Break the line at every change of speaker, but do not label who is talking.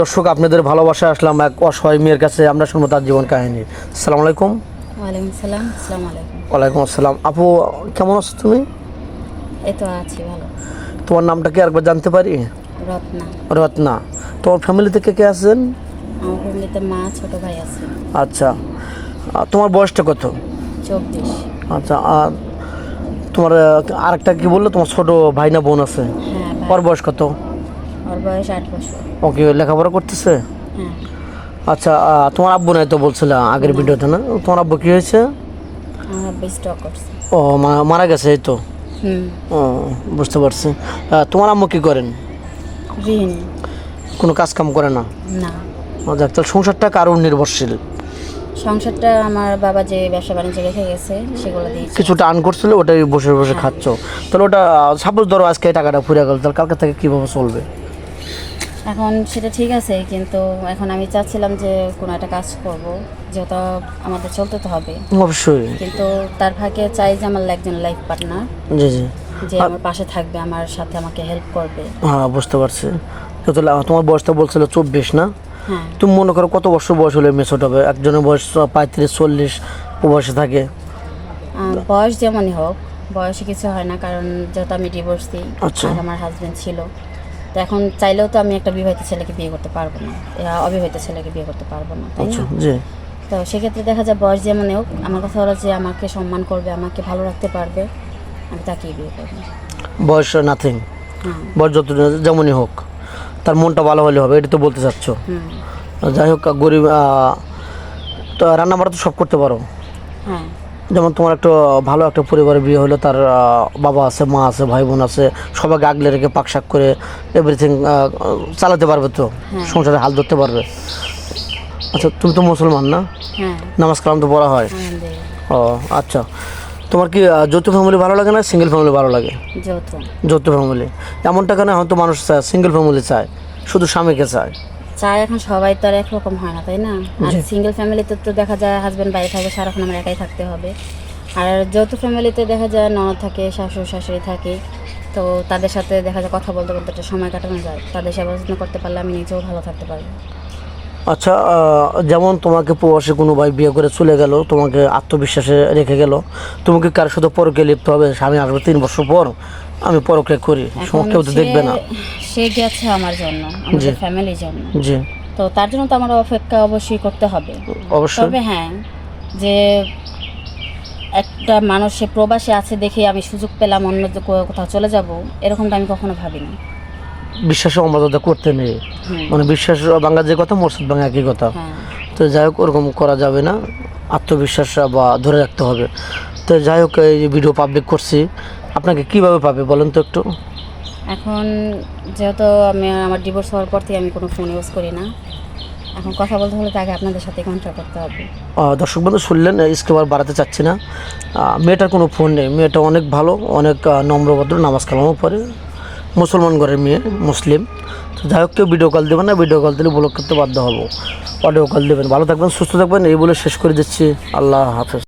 দর্শক আপনাদের ভালোবাসা আসলাম এক অসহায় মেয়ের কাছে। আমরা শুনব তার জীবন কাহিনী। আসসালামু আলাইকুম।
ওয়ালাইকুম সালাম আলাইকুম।
ওয়ালাইকুম আসসালাম। আপু কেমন আছো তুমি? তোমার নামটা কি একবার জানতে পারি?
রত্না।
রত্না। তোমার ফ্যামিলি থেকে কে আছেন?
ফ্যামিলিতে
আচ্ছা। তোমার বয়সটা কত? আচ্ছা আর তোমার আরেকটা কি বলল? তোমার ছোট ভাই না বোন আছে?
হ্যাঁ
ওর বয়স কত?
ওর বয়স আট বছর।
ওকে লেখাপড়া করতেছে?
হ্যাঁ।
আচ্ছা তোমার আব্বু নাই তো বলছিল আগের ভিডিওতে না? তোমার আব্বু কি হয়েছে? ও মারা গেছে এই তো? ও বুঝতে পারছি। তোমার আম্মু কি করেন? কোনো কাজ কাম করে না?
না।
যাক তাহলে সংসারটা কারোর নির্ভরশীল?
সংসারটা আমার বাবা যে ব্যবসা বাণিজ্য রেখে গেছে সেগুলো দিয়েছে
কিছুটা আর্ন করছিল ওটাই বসে বসে খাচ্ছ। তাহলে ওটা সাপোজ ধরো আজকে টাকাটা ফুরে গেল তাহলে কালকে থেকে কীভাবে চলবে?
এখন সেটা ঠিক আছে কিন্তু এখন আমি চাচ্ছিলাম যে কোনো একটা কাজ করব যেহেতু আমাদের চলতে তো হবে।
অবশ্যই।
কিন্তু তার ফাঁকে চাই যে আমার একজন লাইফ পার্টনার
জি জি।
যে আমার পাশে থাকবে আমার সাথে আমাকে হেল্প করবে।
হ্যাঁ বুঝতে পারছি। তো তাহলে তোমার বয়সটা বলছিল চব্বিশ না?
হ্যাঁ।
তুমি মনে করো কত বছর বয়স হলে মেসোট হবে? একজনের বয়স পঁয়ত্রিশ চল্লিশ বয়সে থাকে।
বয়স যেমনই হোক বয়সে কিছু হয় না কারণ যেহেতু আমি ডিভোর্স দিই
আচ্ছা।
আর আমার হাজবেন্ড ছিল। তো এখন চাইলেও তো আমি একটা বিবাহিত ছেলেকে বিয়ে করতে পারব না। অবিবাহিত ছেলেকে বিয়ে করতে পারব না তাই
আচ্ছা
না? তো সেক্ষেত্রে দেখা যায় বয়স যেমনই হোক আমার কথা হলো যে আমাকে সম্মান করবে আমাকে ভালো রাখতে পারবে আমি তাকেই বিয়ে করব।
বয়স নাথিং
হ্যাঁ।
বয়স যত যেমনই হোক তার মনটা ভালো হলে হবে এটা তো বলতে চাচ্ছ। যাই হোক গরিব তো রান্না বাড়া তো সব করতে পারো।
হ্যাঁ।
যেমন তোমার একটা ভালো একটা পরিবারে বিয়ে হলো তার বাবা আছে মা আছে ভাই বোন আছে সবাইকে আগলে রেখে পাক শাক করে এভরিথিং চালাতে পারবে তো? সংসারে হাল ধরতে পারবে? আচ্ছা তুমি তো মুসলমান না?
হ্যাঁ।
নামাজ কালাম তো পড়া হয়। ও আচ্ছা। তোমার কি যৌথ ফ্যামিলি ভালো লাগে না সিঙ্গেল ফ্যামিলি ভালো লাগে?
যৌথ।
ফ্যামিলি এমনটা কেন? হয়তো মানুষ চায় সিঙ্গেল ফ্যামিলি চায় শুধু স্বামীকে চায়।
চায় এখন সবাই তো আর একরকম হয় না তাই না? আর সিঙ্গেল ফ্যামিলিতে তো দেখা যায় হাজব্যান্ড বাইরে থাকে সারাক্ষণ আমার একাই থাকতে হবে। আর যৌথ ফ্যামিলিতে দেখা যায় ননদ থাকে শাশুড় শাশুড়ি থাকে। তো তাদের সাথে দেখা যায় কথা বলতে বলতে একটা সময় কাটানো যায়। তাদের সেবা যত্ন করতে পারলে আমি নিজেও ভালো থাকতে পারব।
আচ্ছা যেমন তোমাকে প্রবাসী কোনো ভাই বিয়ে করে চলে গেল তোমাকে আত্মবিশ্বাসে রেখে গেল তোমাকে কার সাথে পরকে লিপ্ত হবে স্বামী আসবে তিন বছর পর আমি পরকে করি। কেউ তো দেখবে না।
সে গেছে আমার জন্য আমাদের ফ্যামিলির জন্য।
জি।
তো তার জন্য তো আমার অপেক্ষা অবশ্যই করতে হবে।
অবশ্যই।
তবে হ্যাঁ যে একটা মানুষ সে প্রবাসে আছে দেখে আমি সুযোগ পেলাম অন্য কোথাও চলে যাব এরকমটা আমি কখনো ভাবিনি।
বিশ্বাসে অমর্যাদা করতে নেই। মানে বিশ্বাস বাংলা যে কথা মসজিদ বাংলা একই কথা।
হ্যাঁ।
তো যাই হোক ওরকম করা যাবে না। আত্মবিশ্বাস বা ধরে রাখতে হবে। তো যাই হোক এই ভিডিও পাবলিক করছি। আপনাকে কীভাবে পাবে বলেন তো একটু?
এখন যেহেতু আমি, আমার ডিভোর্স হওয়ার পর থেকে আমি কোনো ফোন ইউজ করি না। এখন কথা বলতে হলে তাকে আপনাদের সাথে কন্ট্যাক্ট করতে হবে।
দর্শক বন্ধু, শুনলেন স্কেবার বাড়াতে চাচ্ছি না। মেয়েটার কোনো ফোন নেই। মেয়েটা অনেক ভালো, অনেক নম্রভদ্র, নামাজ কালামও পড়ে। মুসলমান ঘরের মেয়ে, মুসলিম। তো যাই হোক, কেউ ভিডিও কল দেবেন না। ভিডিও কল দিলে ব্লক করতে বাধ্য হব। অডিও কল দেবেন। ভালো থাকবেন, সুস্থ থাকবেন। এই বলে শেষ করে দিচ্ছি। আল্লাহ হাফেজ।